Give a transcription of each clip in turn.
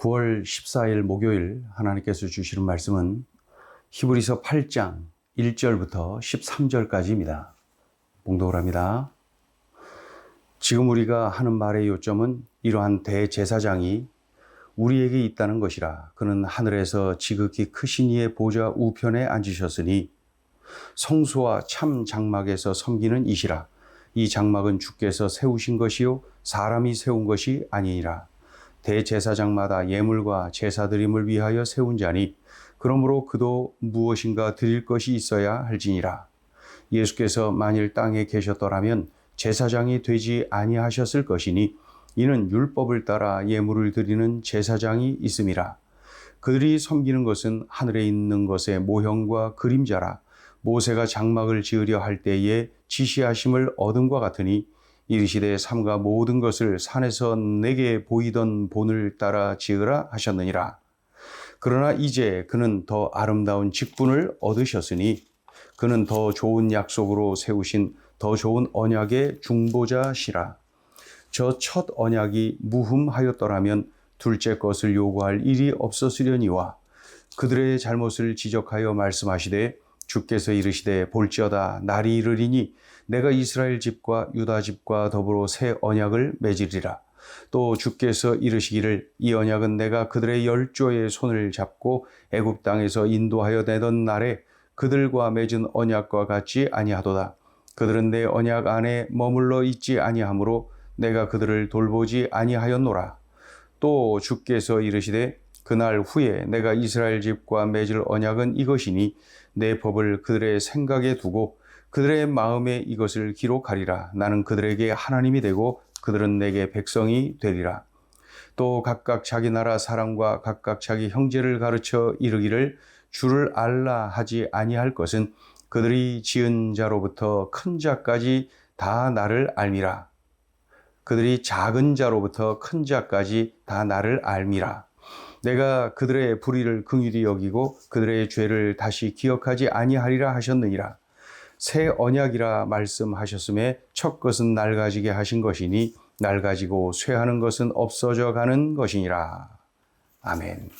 9월 14일 목요일 하나님께서 주시는 말씀은 히브리서 8장 1절부터 13절까지입니다. 봉독을 합니다. 지금 우리가 하는 말의 요점은 이러한 대제사장이 우리에게 있다는 것이라. 그는 하늘에서 지극히 크신 이의 보좌 우편에 앉으셨으니 성소와 참 장막에서 섬기는 이시라. 이 장막은 주께서 세우신 것이요 사람이 세운 것이 아니니라. 대제사장마다 예물과 제사드림을 위하여 세운 자니 그러므로 그도 무엇인가 드릴 것이 있어야 할지니라. 예수께서 만일 땅에 계셨더라면 제사장이 되지 아니하셨을 것이니 이는 율법을 따라 예물을 드리는 제사장이 있음이라. 그들이 섬기는 것은 하늘에 있는 것의 모형과 그림자라. 모세가 장막을 지으려 할 때에 지시하심을 얻음과 같으니 이르시되 삼가 모든 것을 산에서 내게 보이던 본을 따라 지으라 하셨느니라. 그러나 이제 그는 더 아름다운 직분을 얻으셨으니 그는 더 좋은 약속으로 세우신 더 좋은 언약의 중보자시라. 저 첫 언약이 무흠하였더라면 둘째 것을 요구할 일이 없었으려니와 그들의 잘못을 지적하여 말씀하시되 주께서 이르시되 볼지어다 날이 이르리니 내가 이스라엘 집과 유다 집과 더불어 새 언약을 맺으리라. 또 주께서 이르시기를 이 언약은 내가 그들의 열조의 손을 잡고 애굽 땅에서 인도하여 내던 날에 그들과 맺은 언약과 같지 아니하도다. 그들은 내 언약 안에 머물러 있지 아니하므로 내가 그들을 돌보지 아니하였노라. 또 주께서 이르시되 그날 후에 내가 이스라엘 집과 맺을 언약은 이것이니 내 법을 그들의 생각에 두고 그들의 마음에 이것을 기록하리라. 나는 그들에게 하나님이 되고 그들은 내게 백성이 되리라. 또 각각 자기 나라 사람과 각각 자기 형제를 가르쳐 이르기를 주를 알라 하지 아니할 것은 그들이 지은 자로부터 큰 자까지 다 나를 알미라. 그들이 작은 자로부터 큰 자까지 다 나를 알미라. 내가 그들의 불의를 긍휼히 여기고 그들의 죄를 다시 기억하지 아니하리라 하셨느니라. 새 언약이라 말씀하셨음에 첫 것은 낡아지게 하신 것이니 낡아지고 쇠하는 것은 없어져 가는 것이니라. 아멘.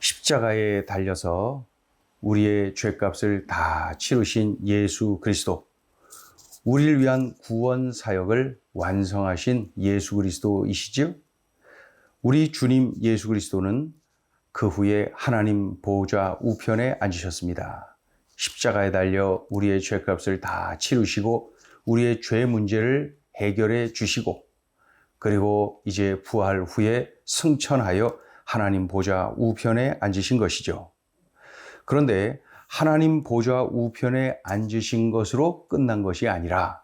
십자가에 달려서 우리의 죄값을 다 치르신 예수 그리스도. 우리를 위한 구원 사역을 완성하신 예수 그리스도이시죠? 우리 주님 예수 그리스도는 그 후에 하나님 보좌 우편에 앉으셨습니다. 십자가에 달려 우리의 죄값을 다 치르시고 우리의 죄 문제를 해결해 주시고 그리고 이제 부활 후에 승천하여 하나님 보좌 우편에 앉으신 것이죠. 그런데 하나님 보좌 우편에 앉으신 것으로 끝난 것이 아니라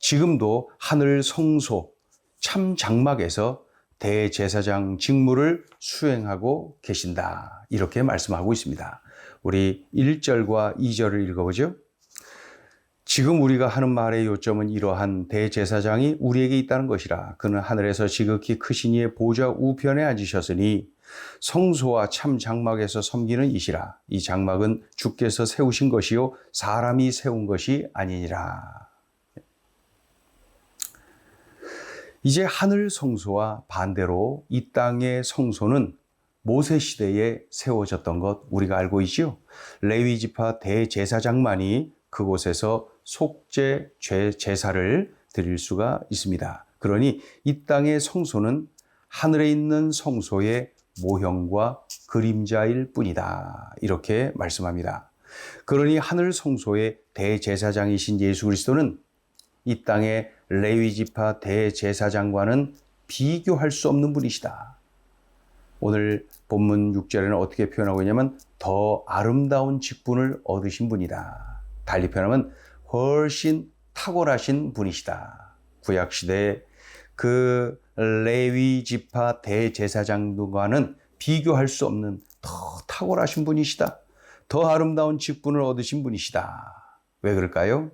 지금도 하늘 성소 참 장막에서 대제사장 직무를 수행하고 계신다. 이렇게 말씀하고 있습니다. 우리 1절과 2절을 읽어보죠. 지금 우리가 하는 말의 요점은 이러한 대제사장이 우리에게 있다는 것이라. 그는 하늘에서 지극히 크신 이의 보좌 우편에 앉으셨으니 성소와 참 장막에서 섬기는 이시라. 이 장막은 주께서 세우신 것이요 사람이 세운 것이 아니니라. 이제 하늘 성소와 반대로 이 땅의 성소는 모세 시대에 세워졌던 것 우리가 알고 있지요. 레위 지파 대제사장만이 그곳에서 속죄 제사를 드릴 수가 있습니다. 그러니 이 땅의 성소는 하늘에 있는 성소의 모형과 그림자일 뿐이다. 이렇게 말씀합니다. 그러니 하늘 성소의 대제사장이신 예수 그리스도는 이 땅의 레위 지파 대제사장과는 비교할 수 없는 분이시다. 오늘 본문 6절에는 어떻게 표현하고 있냐면 더 아름다운 직분을 얻으신 분이다. 달리 표현하면 훨씬 탁월하신 분이시다. 구약 시대에 그 레위 지파 대제사장과는 비교할 수 없는 더 탁월하신 분이시다. 더 아름다운 직분을 얻으신 분이시다. 왜 그럴까요?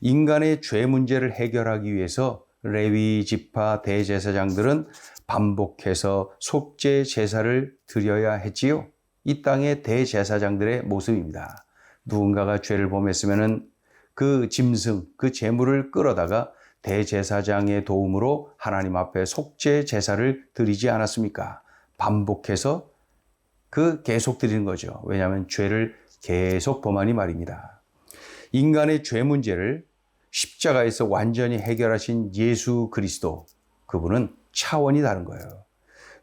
인간의 죄 문제를 해결하기 위해서 레위 지파 대제사장들은 반복해서 속죄 제사를 드려야 했지요. 이 땅의 대제사장들의 모습입니다. 누군가가 죄를 범했으면그 짐승, 그 재물을 끌어다가 대제사장의 도움으로 하나님 앞에 속죄 제사를 드리지 않았습니까? 반복해서 그 계속 드리는 거죠. 왜냐하면 죄를 계속 범하니 말입니다. 인간의 죄 문제를 십자가에서 완전히 해결하신 예수 그리스도 그분은 차원이 다른 거예요.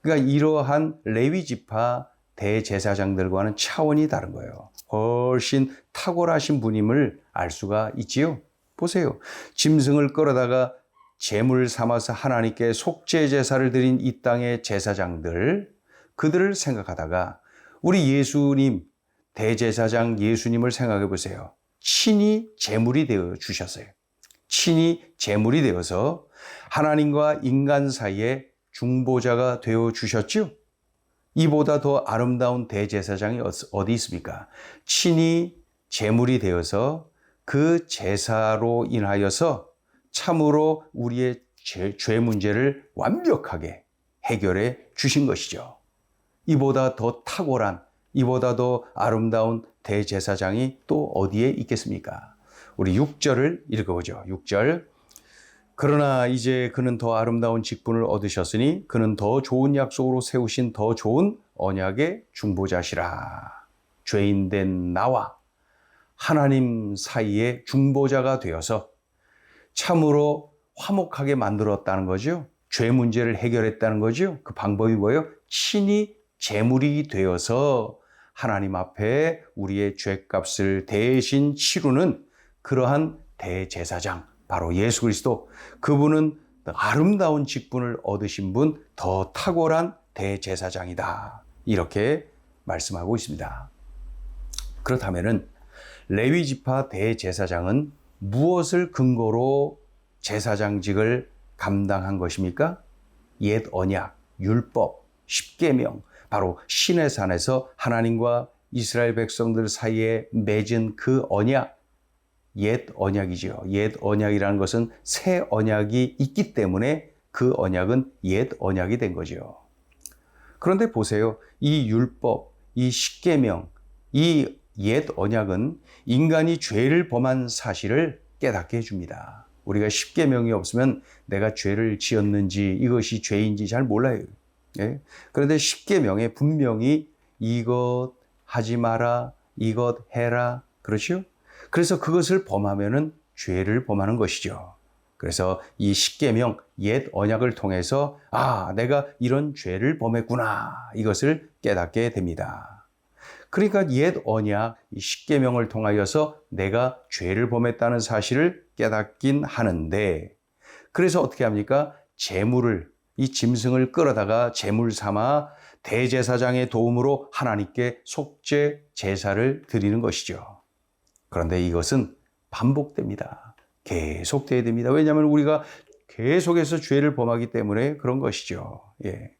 그러니까 이러한 레위 지파 대제사장들과는 차원이 다른 거예요. 훨씬 탁월하신 분임을 알 수가 있지요. 보세요. 짐승을 끌어다가 제물 삼아서 하나님께 속죄 제사를 드린 이 땅의 제사장들 그들을 생각하다가 우리 예수님 대제사장 예수님을 생각해 보세요. 친히 제물이 되어 주셨어요. 친히 제물이 되어서 하나님과 인간 사이에 중보자가 되어 주셨죠. 이보다 더 아름다운 대제사장이 어디 있습니까? 친히 제물이 되어서 그 제사로 인하여서 참으로 우리의 죄, 죄 문제를 완벽하게 해결해 주신 것이죠. 이보다 더 탁월한, 이보다 더 아름다운 대제사장이 또 어디에 있겠습니까? 우리 6절을 읽어보죠. 6절. 그러나 이제 그는 더 아름다운 직분을 얻으셨으니 그는 더 좋은 약속으로 세우신 더 좋은 언약의 중보자시라. 죄인된 나와 하나님 사이의 중보자가 되어서 참으로 화목하게 만들었다는 거죠. 죄 문제를 해결했다는 거죠. 그 방법이 뭐예요? 친히 제물이 되어서 하나님 앞에 우리의 죄값을 대신 치르는 그러한 대제사장, 바로 예수 그리스도. 그분은 아름다운 직분을 얻으신 분, 더 탁월한 대제사장이다. 이렇게 말씀하고 있습니다. 그렇다면은 레위 지파 대제사장은 무엇을 근거로 제사장직을 감당한 것입니까? 옛 언약, 율법, 십계명, 바로 신의 산에서 하나님과 이스라엘 백성들 사이에 맺은 그 언약, 옛 언약이지요. 옛 언약이라는 것은 새 언약이 있기 때문에 그 언약은 옛 언약이 된 거죠. 그런데 보세요. 이 율법, 이 십계명, 이 옛 언약은 인간이 죄를 범한 사실을 깨닫게 해줍니다. 우리가 십계명이 없으면 내가 죄를 지었는지 이것이 죄인지 잘 몰라요. 예? 그런데 십계명에 분명히 이것 하지 마라, 이것 해라, 그렇죠? 그래서 그것을 범하면은 죄를 범하는 것이죠. 그래서 이 십계명 옛 언약을 통해서 아, 내가 이런 죄를 범했구나. 이것을 깨닫게 됩니다. 그러니까 옛 언약 이 십계명을 통하여서 내가 죄를 범했다는 사실을 깨닫긴 하는데 그래서 어떻게 합니까? 재물을 이 짐승을 끌어다가 재물 삼아 대제사장의 도움으로 하나님께 속죄 제사를 드리는 것이죠. 그런데 이것은 반복됩니다. 계속돼야 됩니다. 왜냐하면 우리가 계속해서 죄를 범하기 때문에 그런 것이죠. 예.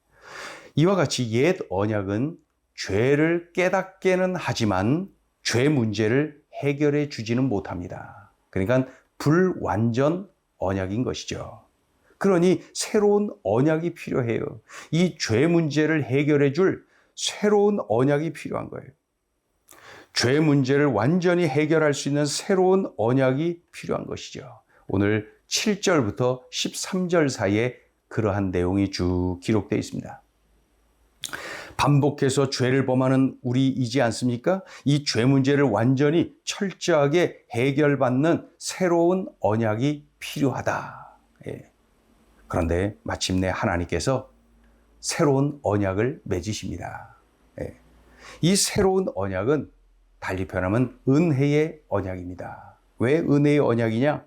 이와 같이 옛 언약은 죄를 깨닫게는 하지만 죄 문제를 해결해 주지는 못합니다. 그러니까 불완전 언약인 것이죠. 그러니 새로운 언약이 필요해요. 이 죄 문제를 해결해 줄 새로운 언약이 필요한 거예요. 죄 문제를 완전히 해결할 수 있는 새로운 언약이 필요한 것이죠. 오늘 7절부터 13절 사이에 그러한 내용이 쭉 기록되어 있습니다. 반복해서 죄를 범하는 우리이지 않습니까? 이 죄 문제를 완전히 철저하게 해결받는 새로운 언약이 필요하다. 예. 그런데 마침내 하나님께서 새로운 언약을 맺으십니다. 예. 이 새로운 언약은 달리 표현하면 은혜의 언약입니다. 왜 은혜의 언약이냐?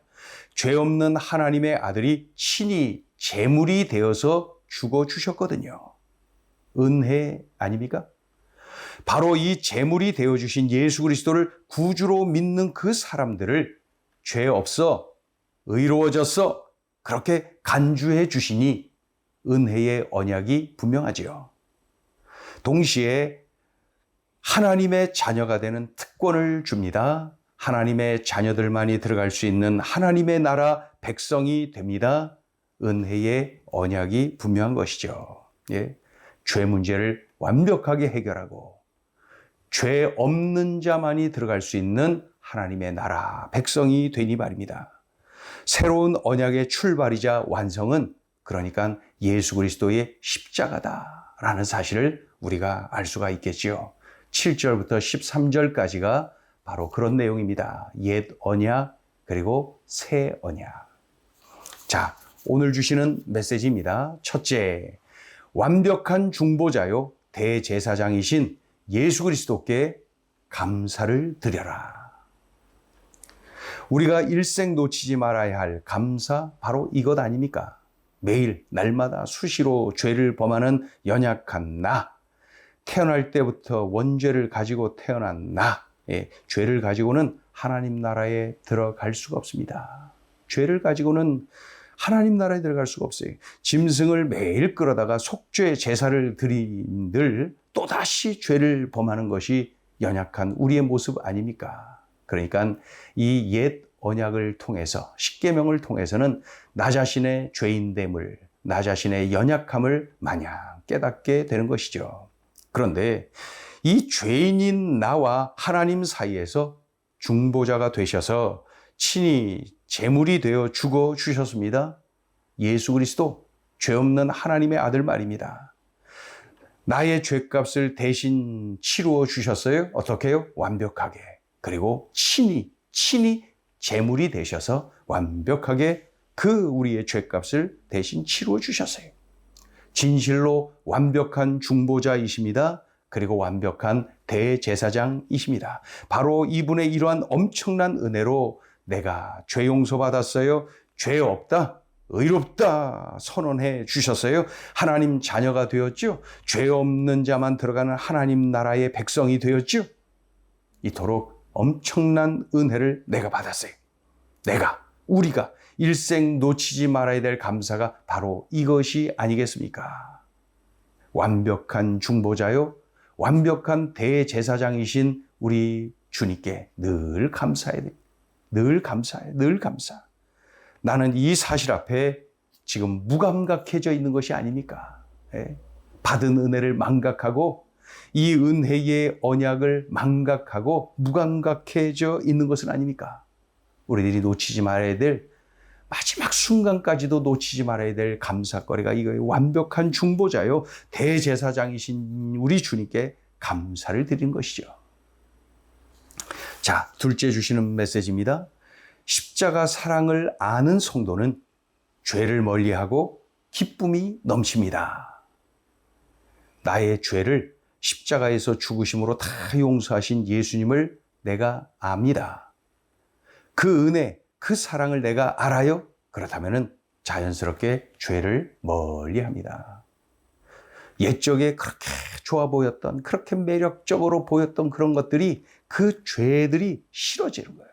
죄 없는 하나님의 아들이 친히 제물이 되어서 죽어 주셨거든요. 은혜 아닙니까? 바로 이 제물이 되어 주신 예수 그리스도를 구주로 믿는 그 사람들을 죄 없어 의로워졌어 그렇게 간주해 주시니 은혜의 언약이 분명하지요. 동시에 하나님의 자녀가 되는 특권을 줍니다. 하나님의 자녀들만이 들어갈 수 있는 하나님의 나라 백성이 됩니다. 은혜의 언약이 분명한 것이죠. 예. 죄 문제를 완벽하게 해결하고 죄 없는 자만이 들어갈 수 있는 하나님의 나라 백성이 되니 말입니다. 새로운 언약의 출발이자 완성은 그러니까 예수 그리스도의 십자가다라는 사실을 우리가 알 수가 있겠지요. 7절부터 13절까지가 바로 그런 내용입니다. 옛 언약 그리고 새 언약. 자, 오늘 주시는 메시지입니다. 첫째, 완벽한 중보자요 대제사장이신 예수 그리스도께 감사를 드려라. 우리가 일생 놓치지 말아야 할 감사 바로 이것 아닙니까? 매일 날마다 수시로 죄를 범하는 연약한 나, 태어날 때부터 원죄를 가지고 태어난 나, 예, 죄를 가지고는 하나님 나라에 들어갈 수가 없습니다. 죄를 가지고는 하나님 나라에 들어갈 수가 없어요. 짐승을 매일 끌어다가 속죄 제사를 드린들 또다시 죄를 범하는 것이 연약한 우리의 모습 아닙니까? 그러니까 이 옛 언약을 통해서 십계명을 통해서는 나 자신의 죄인됨을 나 자신의 연약함을 마냥 깨닫게 되는 것이죠. 그런데 이 죄인인 나와 하나님 사이에서 중보자가 되셔서 친히 제물이 되어 죽어 주셨습니다. 예수 그리스도 죄 없는 하나님의 아들 말입니다. 나의 죄값을 대신 치루어 주셨어요. 어떻게요? 완벽하게. 그리고 친히 친히 제물이 되셔서 완벽하게 그 우리의 죄값을 대신 치루어 주셨어요. 진실로 완벽한 중보자이십니다. 그리고 완벽한 대제사장이십니다. 바로 이분의 이러한 엄청난 은혜로 내가 죄 용서 받았어요. 죄 없다. 의롭다 선언해 주셨어요. 하나님 자녀가 되었죠. 죄 없는 자만 들어가는 하나님 나라의 백성이 되었죠. 이토록 엄청난 은혜를 내가 받았어요. 내가, 우리가 일생 놓치지 말아야 될 감사가 바로 이것이 아니겠습니까? 완벽한 중보자요, 완벽한 대제사장이신 우리 주님께 늘 감사해야 돼. 늘 감사해, 늘 감사. 나는 이 사실 앞에 지금 무감각해져 있는 것이 아닙니까? 예? 받은 은혜를 망각하고 이 은혜의 언약을 망각하고 무감각해져 있는 것은 아닙니까? 우리들이 놓치지 말아야 될 마지막 순간까지도 놓치지 말아야 될 감사거리가 이거예요. 완벽한 중보자요. 대제사장이신 우리 주님께 감사를 드린 것이죠. 자, 둘째 주시는 메시지입니다. 십자가 사랑을 아는 성도는 죄를 멀리하고 기쁨이 넘칩니다. 나의 죄를 십자가에서 죽으심으로 다 용서하신 예수님을 내가 압니다. 그 은혜, 그 사랑을 내가 알아요? 그렇다면 자연스럽게 죄를 멀리 합니다. 옛적에 그렇게 좋아 보였던, 그렇게 매력적으로 보였던 그런 것들이 그 죄들이 싫어지는 거예요.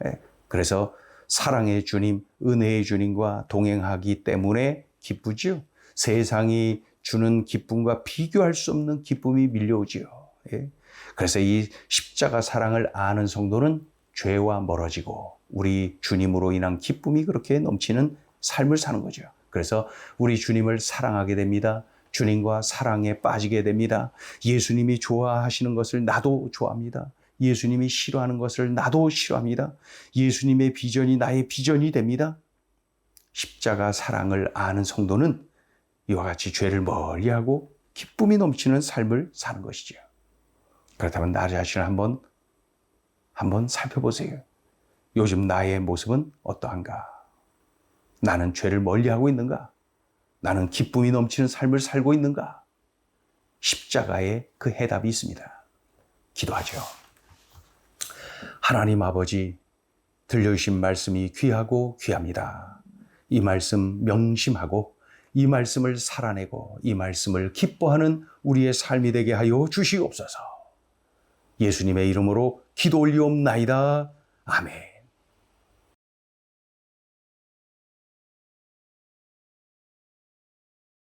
네. 그래서 사랑의 주님, 은혜의 주님과 동행하기 때문에 기쁘지요. 세상이 주는 기쁨과 비교할 수 없는 기쁨이 밀려오지요. 예. 그래서 이 십자가 사랑을 아는 성도는 죄와 멀어지고 우리 주님으로 인한 기쁨이 그렇게 넘치는 삶을 사는 거죠. 그래서 우리 주님을 사랑하게 됩니다. 주님과 사랑에 빠지게 됩니다. 예수님이 좋아하시는 것을 나도 좋아합니다. 예수님이 싫어하는 것을 나도 싫어합니다. 예수님의 비전이 나의 비전이 됩니다. 십자가 사랑을 아는 성도는 이와 같이 죄를 멀리하고 기쁨이 넘치는 삶을 사는 것이죠. 그렇다면 나 자신을 한번 한번 살펴보세요. 요즘 나의 모습은 어떠한가? 나는 죄를 멀리하고 있는가? 나는 기쁨이 넘치는 삶을 살고 있는가? 십자가에 그 해답이 있습니다. 기도하죠. 하나님 아버지, 들려주신 말씀이 귀하고 귀합니다. 이 말씀 명심하고 이 말씀을 살아내고 이 말씀을 기뻐하는 우리의 삶이 되게 하여 주시옵소서. 예수님의 이름으로 기도 올리옵나이다. 아멘.